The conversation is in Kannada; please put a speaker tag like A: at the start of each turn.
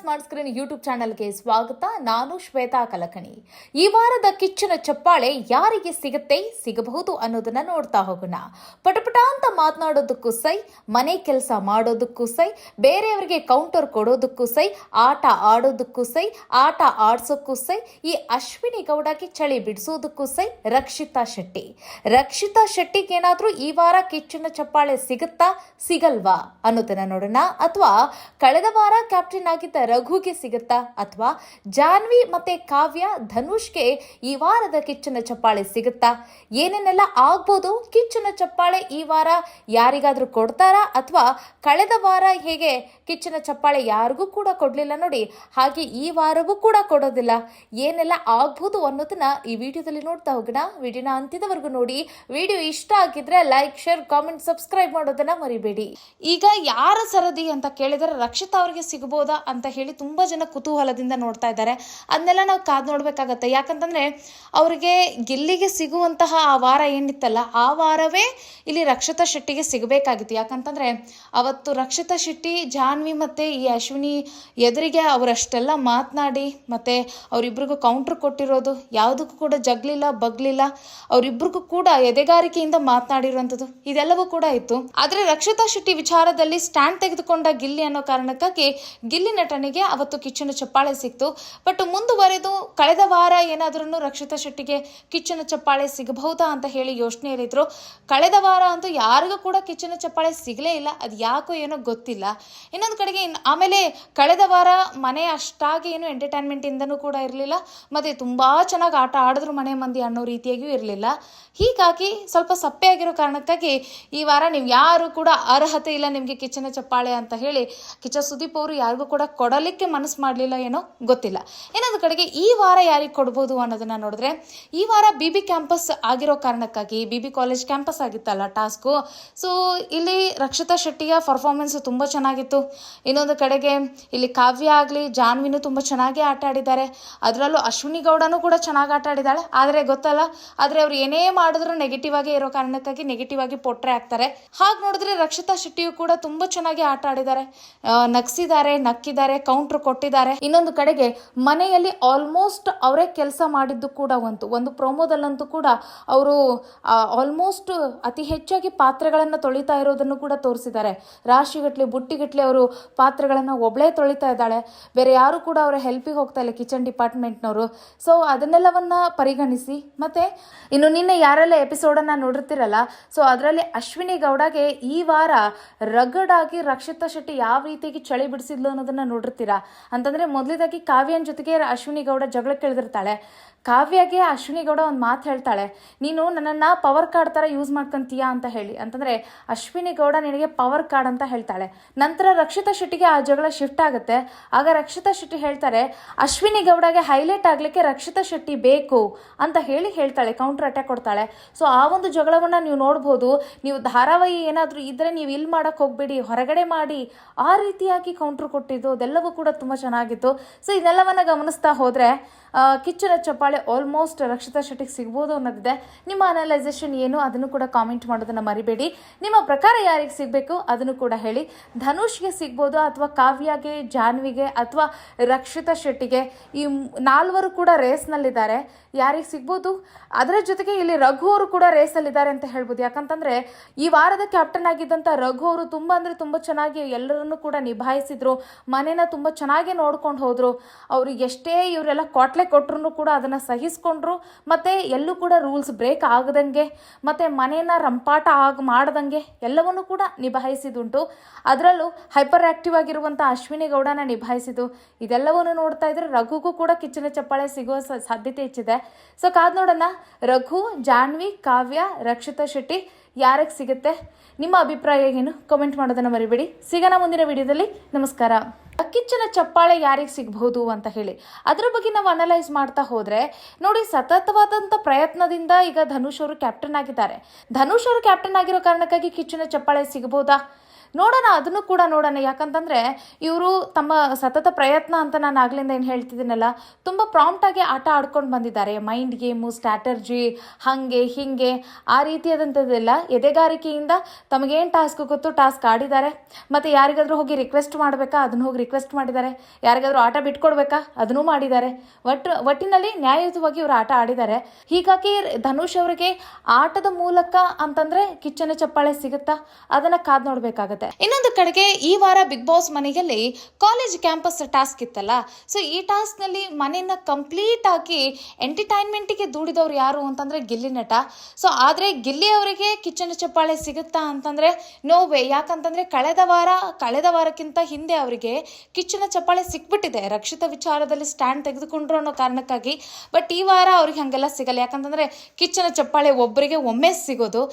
A: ಸ್ಮಾರ್ಟ್ ಸ್ಕ್ರೀನ್ ಯೂಟ್ಯೂಬ್ ಚಾನೆಲ್ಗೆ ಸ್ವಾಗತ. ನಾನು ಶ್ವೇತಾ ಕಲಕಣಿ. ಈ ವಾರದ ಕಿಚ್ಚನ ಚಪ್ಪಾಳೆ ಯಾರಿಗೆ ಸಿಗುತ್ತೆ, ಸಿಗಬಹುದು ಅನ್ನೋದನ್ನ ನೋಡ್ತಾ ಹೋಗೋಣ. ಪಟಪಟ ಅಂತ ಮಾತನಾಡೋದಕ್ಕೂ ಸೈ, ಮನೆ ಕೆಲಸ ಮಾಡೋದಕ್ಕೂ ಸೈ, ಬೇರೆಯವರಿಗೆ ಕೌಂಟರ್ ಕೊಡೋದಕ್ಕೂ ಸೈ, ಆಟ ಆಡೋದಕ್ಕೂ ಸೈ, ಆಟ ಆಡ್ಸೋಕ್ಕೂ ಸೈ, ಈ ಅಶ್ವಿನಿ ಗೌಡಗೆ ಚಳಿ ಬಿಡಿಸೋದಕ್ಕೂ ಸೈ, ರಕ್ಷಿತಾ ಶೆಟ್ಟಿ. ರಕ್ಷಿತಾ ಶೆಟ್ಟಿಗೇನಾದ್ರೂ ಈ ವಾರ ಕಿಚ್ಚನ ಚಪ್ಪಾಳೆ ಸಿಗುತ್ತಾ, ಸಿಗಲ್ವಾ ಅನ್ನೋದನ್ನ ನೋಡೋಣ. ಅಥವಾ ಕಳೆದ ವಾರ ಕ್ಯಾಪ್ಟನ್ ಆಗಿದ್ದ ರಘುಗೆ ಸಿಗುತ್ತಾ? ಅಥವಾ ಜಾನ್ವಿ ಮತ್ತೆ ಕಾವ್ಯ ಧನುಷ್ಗೆ ಈ ವಾರದ ಕಿಚ್ಚನ ಚಪ್ಪಾಳೆ ಸಿಗುತ್ತಾ? ಏನೇನೆಲ್ಲ ಆಗ್ಬೋದು? ಕಿಚ್ಚನ ಚಪ್ಪಾಳೆ ಈ ವಾರ ಯಾರಿಗಾದ್ರೂ ಕೊಡ್ತಾರಾ? ಅಥವಾ ಕಳೆದ ವಾರ ಹೇಗೆ ಕಿಚ್ಚನ ಚಪ್ಪಾಳೆ ಯಾರಿಗೂ ಕೂಡ ಕೊಡಲಿಲ್ಲ ನೋಡಿ, ಹಾಗೆ ಈ ವಾರವೂ ಕೂಡ ಕೊಡೋದಿಲ್ಲ. ಏನೆಲ್ಲ ಆಗ್ಬೋದು ಅನ್ನೋದನ್ನ ಈ ವಿಡಿಯೋದಲ್ಲಿ ನೋಡ್ತಾ ಹೋಗೋಣ. ವಿಡಿಯೋನ ಅಂತ್ಯದವರೆಗೂ ನೋಡಿ. ವಿಡಿಯೋ ಇಷ್ಟ ಆಗಿದ್ರೆ ಲೈಕ್, ಶೇರ್, ಕಾಮೆಂಟ್, ಸಬ್ಸ್ಕ್ರೈಬ್ ಮಾಡೋದನ್ನ ಮರಿಬೇಡಿ. ಈಗ ಯಾರ ಸರದಿ ಅಂತ ಕೇಳಿದರೆ ರಕ್ಷಿತಾ ಅವರಿಗೆ ಸಿಗಬಹುದಾ ಅಂತ ಹೇಳಿ ತುಂಬಾ ಜನ ಕುತೂಹಲದಿಂದ ನೋಡ್ತಾ ಇದ್ದಾರೆ. ಅದನ್ನೆಲ್ಲ ನಾವು ಕಾದು ನೋಡಬೇಕಾಗತ್ತೆ. ಯಾಕಂತಂದ್ರೆ ಅವರಿಗೆ ಗೆಲ್ಲಿಗೆ ಸಿಗುವಂತಹ ಆ ವಾರ ಏನಿತ್ತಲ್ಲ, ಆ ವಾರವೇ ಇಲ್ಲಿ ರಕ್ಷಿತಾ ಶೆಟ್ಟಿಗೆ ಸಿಗಬೇಕಾಗಿತ್ತು. ಯಾಕಂತಂದ್ರೆ ಅವತ್ತು ರಕ್ಷಿತಾ ಶೆಟ್ಟಿ, ಜಾನ್ವಿ ಮತ್ತೆ ಈ ಅಶ್ವಿನಿ ಎದುರಿಗೆ ಅವರಷ್ಟೆಲ್ಲ ಮಾತನಾಡಿ ಮತ್ತೆ ಅವರಿಬ್ರಿಗೂ ಕೌಂಟರ್ ಕೊಟ್ಟಿರೋದು, ಯಾವುದಕ್ಕೂ ಕೂಡ ಜಗ್ಲಿಲ್ಲ, ಬಗ್ಲಿಲ್ಲ. ಅವರಿಬ್ರಿಗೂ ಕೂಡ ಎದೆಗಾರಿಕೆಯಿಂದ ಮಾತನಾಡಿರುವಂಥದ್ದು ಇದೆಲ್ಲವೂ ಕೂಡ ಇತ್ತು. ಆದರೆ ರಕ್ಷಿತಾ ಶೆಟ್ಟಿ ವಿಚಾರದಲ್ಲಿ ಸ್ಟ್ಯಾಂಡ್ ತೆಗೆದುಕೊಂಡ ಗಿಲ್ಲಿ ಅನ್ನೋ ಕಾರಣಕ್ಕಾಗಿ ಗಿಲ್ಲಿ ನಟನಿಗೆ ಅವತ್ತು ಕಿಚ್ಚನ ಚಪ್ಪಾಳೆ ಸಿಕ್ತು. ಬಟ್ ಮುಂದುವರೆದು ಕಳೆದ ವಾರ ಏನಾದ್ರೂ ರಕ್ಷಿತಾ ಶೆಟ್ಟಿಗೆ ಕಿಚ್ಚನ ಚಪ್ಪಾಳೆ ಸಿಗಬಹುದಾ ಅಂತ ಹೇಳಿ ಯೋಚನೆಯಲ್ಲಿದ್ರು ಕಳೆದ ವಾರ ಅಂತೂ ಯಾರಿಗೂ ಕೂಡ ಕಿಚ್ಚನ ಚಪ್ಪಾಳೆ ಸಿಗಲೇ ಇಲ್ಲ. ಅದು ಯಾಕೋ ಏನೋ ಗೊತ್ತಿಲ್ಲ. ಇನ್ನೊಂದು ಕಡೆಗೆ ಆಮೇಲೆ ಕಳೆದ ವಾರ ಮನೆ ಅಷ್ಟಾಗಿ ಏನು ಎಂಟರ್ಟೈನ್ಮೆಂಟ್ ಇಂದನೂ ಕೂಡ ಇರಲಿಲ್ಲ. ಮತ್ತೆ ತುಂಬಾ ಚೆನ್ನಾಗಿ ಆಟ ಆಡಿದ್ರು ಮನೆ ಮಂದಿ ಅನ್ನೋ ರೀತಿಯಾಗಿಯೂ ಇರಲಿಲ್ಲ. ಹೀಗಾಗಿ ಸ್ವಲ್ಪ ಸಪ್ಪೆ ಆಗಿರೋ ಕಾರಣಕ್ಕಾಗಿ ಈ ವಾರ ನೀವು ಯಾರು ಕೂಡ ಅರ್ಹತೆ ಇಲ್ಲ ನಿಮಗೆ ಕಿಚ್ಚನ ಚಪ್ಪಾಳೆ ಅಂತ ಹೇಳಿ ಕಿಚ್ಚ ಸುದೀಪ್ ಅವರು ಯಾರಿಗೂ ಕೂಡ ಕೊಡಲಿಕ್ಕೆ ಮನಸ್ಸು ಮಾಡಲಿಲ್ಲ ಏನೋ ಗೊತ್ತಿಲ್ಲ. ಇನ್ನೊಂದು ಕಡೆಗೆ ಈ ವಾರ ಯಾರಿಗೆ ಕೊಡ್ಬೋದು ಅನ್ನೋದನ್ನ ನೋಡಿದ್ರೆ ಈ ವಾರ ಬಿ ಬಿ ಕ್ಯಾಂಪಸ್ ಆಗಿರೋ ಕಾರಣಕ್ಕಾಗಿ ಬಿ ಬಿ ಕಾಲೇಜ್ ಕ್ಯಾಂಪಸ್ ಆಗಿತ್ತಲ್ಲ ಟಾಸ್ಕು ಸೊ ಇಲ್ಲಿ ರಕ್ಷಿತಾ ಶೆಟ್ಟಿಯ ಪರ್ಫಾರ್ಮೆನ್ಸ್ ತುಂಬ ಚೆನ್ನಾಗಿತ್ತು. ಇನ್ನೊಂದು ಕಡೆಗೆ ಇಲ್ಲಿ ಕಾವ್ಯ ಆಗಲಿ, ಜಾನ್ವಿನೂ ತುಂಬ ಚೆನ್ನಾಗಿ ಆಟ ಆಡಿದ್ದಾರೆ. ಅದರಲ್ಲೂ ಅಶ್ವಿನಿ ಗೌಡನೂ ಕೂಡ ಚೆನ್ನಾಗಿ ಆಟ ಆಡಿದ್ದಾಳೆ. ಆದರೆ ಗೊತ್ತಲ್ಲ, ಆದರೆ ಅವ್ರು ಏನೇ ಮಾಡಿದ್ರು ನೆಗೆಟಿವ್ ಆಗಿ ಇರೋ ಕಾರಣಕ್ಕಾಗಿ ನೆಗೆಟಿವ್ ಆಗಿ ಪೊಟ್ರೆ ಆಗ್ತಾರೆ. ಹಾಗೆ ನೋಡಿದ್ರೆ ರಕ್ಷಿತಾ ಶೆಟ್ಟಿಯು ಕೂಡ ತುಂಬ ಚೆನ್ನಾಗಿ ಆಟ ಆಡಿದ್ದಾರೆ. ನಗಿಸಿದ್ದಾರೆ, ನಕ್ಕಿದ್ದಾರೆ ಕೌಂಟರ್ ಕೊಟ್ಟಿದ್ದಾರೆ. ಇನ್ನೊಂದು ಕಡೆಗೆ ಮನೆಯಲ್ಲಿ ಆಲ್ಮೋಸ್ಟ್ ಅವರೇ ಕೆಲಸ ಮಾಡಿದ್ದು ಕೂಡ ಒಂದು. ಒಂದು ಪ್ರೊಮೋದಲ್ಲಂತೂ ಕೂಡ ಅವರು ಆಲ್ಮೋಸ್ಟ್ ಅತಿ ಹೆಚ್ಚಾಗಿ ಪಾತ್ರೆಗಳನ್ನು ತೊಳಿತಾ ಇರೋದನ್ನು ಕೂಡ ತೋರಿಸಿದ್ದಾರೆ. ರಾಶಿಗಟ್ಲೆ ಬುಟ್ಟಿಗಟ್ಲೆ ಅವರು ಪಾತ್ರೆಗಳನ್ನು ಒಬ್ಬಳೇ ತೊಳಿತಾ ಇದ್ದಾಳೆ. ಬೇರೆ ಯಾರು ಕೂಡ ಅವರ ಹೆಲ್ಪಿಗೆ ಹೋಗ್ತಾ ಇಲ್ಲ ಕಿಚನ್ ಡಿಪಾರ್ಟ್ಮೆಂಟ್ನವರು ಸೊ ಅದನ್ನೆಲ್ಲವನ್ನ ಪರಿಗಣಿಸಿ, ಮತ್ತೆ ಇನ್ನು ನಿನ್ನೆ ಯಾರೆಲ್ಲ ಎಪಿಸೋಡನ್ನು ನೋಡಿರ್ತಿರಲ್ಲ ಸೊ ಅದರಲ್ಲಿ ಅಶ್ವಿನಿ ಗೌಡಗೆ ಈ ವಾರ ರಗಡಾಗಿ ರಕ್ಷಿತಾ ಶೆಟ್ಟಿ ಯಾವ ರೀತಿಯಾಗಿ ಚಳಿ ಬಿಡಿಸಿದ್ಲು ಅನ್ನೋದನ್ನ ನೋಡಿರ್ತೀರಾ? ಅಂತಂದ್ರೆ ಮೊದಲೇದಾಗಿ ಕಾವ್ಯನ ಜೊತೆಗೆ ಅಶ್ವಿನಿ ಗೌಡ ಜಗಳಕ್ಕೆ ಇಳಿದಿರ್ತಾಳೆ ಕಾವ್ಯಗೆ ಅಶ್ವಿನಿ ಗೌಡ ಒಂದು ಮಾತು ಹೇಳ್ತಾಳೆ, ನೀನು ನನ್ನನ್ನು ಪವರ್ ಕಾರ್ಡ್ ಥರ ಯೂಸ್ ಮಾಡ್ಕೊಂತೀಯಾ ಅಂತ ಹೇಳಿ. ಅಂತಂದರೆ ಅಶ್ವಿನಿ ಗೌಡ ನಿನಗೆ ಪವರ್ ಕಾರ್ಡ್ ಅಂತ ಹೇಳ್ತಾಳೆ. ನಂತರ ರಕ್ಷಿತಾ ಶೆಟ್ಟಿಗೆ ಆ ಜಗಳ ಶಿಫ್ಟ್ ಆಗುತ್ತೆ. ಆಗ ರಕ್ಷಿತಾ ಶೆಟ್ಟಿ ಹೇಳ್ತಾರೆ, ಅಶ್ವಿನಿ ಗೌಡಗೆ ಹೈಲೈಟ್ ಆಗಲಿಕ್ಕೆ ರಕ್ಷಿತಾ ಶೆಟ್ಟಿ ಬೇಕು ಅಂತ ಹೇಳಿ ಹೇಳ್ತಾಳೆ ಕೌಂಟರ್ ಅಟ್ಯಾಕ್ ಕೊಡ್ತಾಳೆ. ಸೊ ಆ ಒಂದು ಜಗಳವನ್ನು ನೀವು ನೋಡ್ಬೋದು. ನೀವು ಧಾರಾವಾಹಿ ಏನಾದರೂ ಇದ್ದರೆ ನೀವು ಇಲ್ಲಿ ಮಾಡೋಕ್ಕೆ ಹೋಗ್ಬೇಡಿ, ಹೊರಗಡೆ ಮಾಡಿ ಆ ರೀತಿಯಾಗಿ ಕೌಂಟ್ರ್ ಕೊಟ್ಟಿದ್ದು ಅದೆಲ್ಲವೂ ಕೂಡ ತುಂಬ ಚೆನ್ನಾಗಿತ್ತು. ಸೊ ಇದೆಲ್ಲವನ್ನು ಗಮನಿಸ್ತಾ ಹೋದರೆ ಕಿಚ್ಚನ ಚಪ್ಪಾಳೆ ಆಲ್ಮೋಸ್ಟ್ ರಕ್ಷಿತಾ ಶೆಟ್ಟಿಗೆ ಸಿಗ್ಬೋದು ಅನ್ನೋದಿದೆ. ನಿಮ್ಮ ಅನಲೈಸೇಷನ್ ಏನು ಅದನ್ನು ಕೂಡ ಕಾಮೆಂಟ್ ಮಾಡೋದನ್ನು ಮರಿಬೇಡಿ. ನಿಮ್ಮ ಪ್ರಕಾರ ಯಾರಿಗೆ ಸಿಗಬೇಕು ಅದನ್ನು ಕೂಡ ಹೇಳಿ. ಧನುಷ್ಗೆ ಸಿಗ್ಬೋದು ಅಥವಾ ಕಾವ್ಯಗೆ, ಜಾನ್ವಿಗೆ ಅಥವಾ ರಕ್ಷಿತಾ ಶೆಟ್ಟಿಗೆ? ಈ ನಾಲ್ವರು ಕೂಡ ರೇಸ್ನಲ್ಲಿದ್ದಾರೆ ಯಾರಿಗೆ ಸಿಗ್ಬೋದು? ಅದರ ಜೊತೆಗೆ ಇಲ್ಲಿ ರಘು ಅವರು ಕೂಡ ರೇಸಲ್ಲಿದ್ದಾರೆ ಅಂತ ಹೇಳ್ಬೋದು. ಯಾಕಂತಂದರೆ, ಈ ವಾರದ ಕ್ಯಾಪ್ಟನ್ ಆಗಿದ್ದಂಥ ರಘು ಅವರು ತುಂಬ ಅಂದರೆ ತುಂಬ ಚೆನ್ನಾಗಿ ಎಲ್ಲರನ್ನೂ ಕೂಡ ನಿಭಾಯಿಸಿದ್ರು. ಮನೇನ ತುಂಬ ಚೆನ್ನಾಗಿ ನೋಡ್ಕೊಂಡು ಹೋದರು. ಅವ್ರಿಗೆ ಎಷ್ಟೇ ಇವರೆಲ್ಲ ಕೊಟ್ಲೆ ಕೊಟ್ರು ಕೂಡ ಅದನ್ನು ಸಹಿಸ್ಕೊಂಡ್ರು. ಮತ್ತೆ ಎಲ್ಲೂ ಕೂಡ ರೂಲ್ಸ್ ಬ್ರೇಕ್ ಆಗದಂಗೆ, ಮತ್ತೆ ಮನೇನ ರಂಪಾಟ ಆಗಿ ಮಾಡ್ದಂಗೆ ಎಲ್ಲವನ್ನೂ ಕೂಡ ನಿಭಾಯಿಸಿದುಂಟು. ಅದರಲ್ಲೂ ಹೈಪರ್ ಆಕ್ಟಿವ್ ಆಗಿರುವಂಥ ಅಶ್ವಿನಿ ಗೌಡನ ನಿಭಾಯಿಸಿದ್ದು. ಇದೆಲ್ಲವನ್ನು ನೋಡ್ತಾ ಇದ್ರೆ ರಘುಗೂ ಕೂಡ ಕಿಚ್ಚನ ಚಪ್ಪಾಳೆ ಸಿಗುವ ಸಾಧ್ಯತೆ ಹೆಚ್ಚಿದೆ. ಸೊ ಕಾದ್ ನೋಡೋಣ. ರಘು, ಜಾನ್ವಿ, ಕಾವ್ಯ, ರಕ್ಷಿತಾ ಶೆಟ್ಟಿ ಯಾರಿಗೆ ಸಿಗುತ್ತೆ? ನಿಮ್ಮ ಅಭಿಪ್ರಾಯ ಏನು? ಕಮೆಂಟ್ ಮಾಡೋದನ್ನ ಮರಿಬೇಡಿ. ಸಿಗೋಣ ಮುಂದಿನ ವಿಡಿಯೋದಲ್ಲಿ. ನಮಸ್ಕಾರ. ಕಿಚ್ಚನ ಚಪ್ಪಾಳೆ ಯಾರಿಗೆ ಸಿಗಬಹುದು ಅಂತ ಹೇಳಿ. ಅದರ ಬಗ್ಗೆ ನಾವು ಅನಲೈಸ್ ಮಾಡ್ತಾ ಹೋದರೆ, ನೋಡಿ ಸತತವಾದಂಥ ಪ್ರಯತ್ನದಿಂದ ಈಗ ಧನುಷ್ ಅವರು ಕ್ಯಾಪ್ಟನ್ ಆಗಿದ್ದಾರೆ. ಧನುಷ್ ಅವರು ಕ್ಯಾಪ್ಟನ್ ಆಗಿರೋ ಕಾರಣಕ್ಕಾಗಿ ಕಿಚ್ಚನ ಚಪ್ಪಾಳೆ ಸಿಗಬಹುದಾ ನೋಡೋಣ, ಅದನ್ನು ಕೂಡ ನೋಡೋಣ. ಯಾಕಂತಂದರೆ ಇವರು ತಮ್ಮ ಸತತ ಪ್ರಯತ್ನ ಅಂತ ನಾನು ಆಗ್ಲಿಂದ ಏನು ಹೇಳ್ತಿದ್ದೀನಲ್ಲ, ತುಂಬ ಪ್ರಾಂಪ್ಟಾಗಿ ಆಟ ಆಡ್ಕೊಂಡು ಬಂದಿದ್ದಾರೆ. ಮೈಂಡ್ ಗೇಮು ಸ್ಟ್ರಾಟರ್ಜಿ ಹಾಗೆ, ಹೀಗೆ, ಆ ರೀತಿಯಾದಂಥದ್ದೆಲ್ಲ ಎದೆಗಾರಿಕೆಯಿಂದ ತಮಗೇನು ಟಾಸ್ಕ್ ಗೊತ್ತು ಟಾಸ್ಕ್ ಆಡಿದ್ದಾರೆ. ಮತ್ತು ಯಾರಿಗಾದ್ರೂ ಹೋಗಿ ರಿಕ್ವೆಸ್ಟ್ ಮಾಡಬೇಕಾ, ಅದನ್ನು ಹೋಗಿ ರಿಕ್ವೆಸ್ಟ್ ಮಾಡಿದ್ದಾರೆ. ಯಾರಿಗಾದರೂ ಆಟ ಬಿಟ್ಕೊಡ್ಬೇಕಾ, ಅದನ್ನೂ ಮಾಡಿದ್ದಾರೆ. ಒಟ್ಟು ಒಟ್ಟಿನಲ್ಲಿ ನ್ಯಾಯಯುತವಾಗಿ ಇವರು ಆಟ ಆಡಿದ್ದಾರೆ. ಹೀಗಾಗಿ ಧನುಷ್ ಅವರಿಗೆ ಆಟದ ಮೂಲಕ ಅಂತಂದ್ರೆ ಕಿಚ್ಚನ ಚಪ್ಪಾಳೆ ಸಿಗುತ್ತಾ? ಅದನ್ನ ಕಾದು ನೋಡ್ಬೇಕಾಗತ್ತೆ. ಇನ್ನೊಂದು ಕಡೆಗೆ ಈ ವಾರ ಬಿಗ್ ಬಾಸ್ ಮನೆಯಲ್ಲಿ ಕಾಲೇಜ್ ಕ್ಯಾಂಪಸ್ ಟಾಸ್ಕ್ ಇತ್ತಲ್ಲ ಸೊ ಈ ಟಾಸ್ಕ್ನಲ್ಲಿ ಮನೆಯನ್ನ ಕಂಪ್ಲೀಟ್ ಆಗಿ ಎಂಟರ್ಟೈನ್ಮೆಂಟ್ಗೆ ದೂಡಿದವ್ರು ಯಾರು ಅಂತಂದ್ರೆ ಗಿಲ್ಲಿ ನಟ. ಸೊ ಆದ್ರೆ ಗಿಲ್ಲಿ ಅವರಿಗೆ ಕಿಚನ್ ಚಪ್ಪಾಳೆ ಸಿಗುತ್ತಾ ಅಂತಂದ್ರೆ ನೋ ವೇ ಯಾಕಂತಂದ್ರೆ ಕಳೆದ ವಾರ, ಕಳೆದ ವಾರಕ್ಕಿಂತ ಹಿಂದೆ ಅವರಿಗೆ ಕಿಚ್ಚನ ಚಪ್ಪಾಳೆ ಸಿಕ್ಬಿಟ್ಟಿದೆ. ರಕ್ಷಿತ ವಿಚಾರದಲ್ಲಿ ಸ್ಟ್ಯಾಂಡ್ ತೆಗೆದುಕೊಂಡ್ರು ಅನ್ನೋ ಕಾರಣಕ್ಕಾಗಿ. ಬಟ್ ಈ ವಾರ ಅವ್ರಿಗೆ ಹಂಗೆಲ್ಲ ಸಿಗಲ್ಲ. ಯಾಕಂತಂದ್ರೆ ಕಿಚ್ಚನ ಚಪ್ಪಾಳೆ ಒಬ್ಬರಿಗೆ ಒಮ್ಮೆ ಸಿಗೋದು.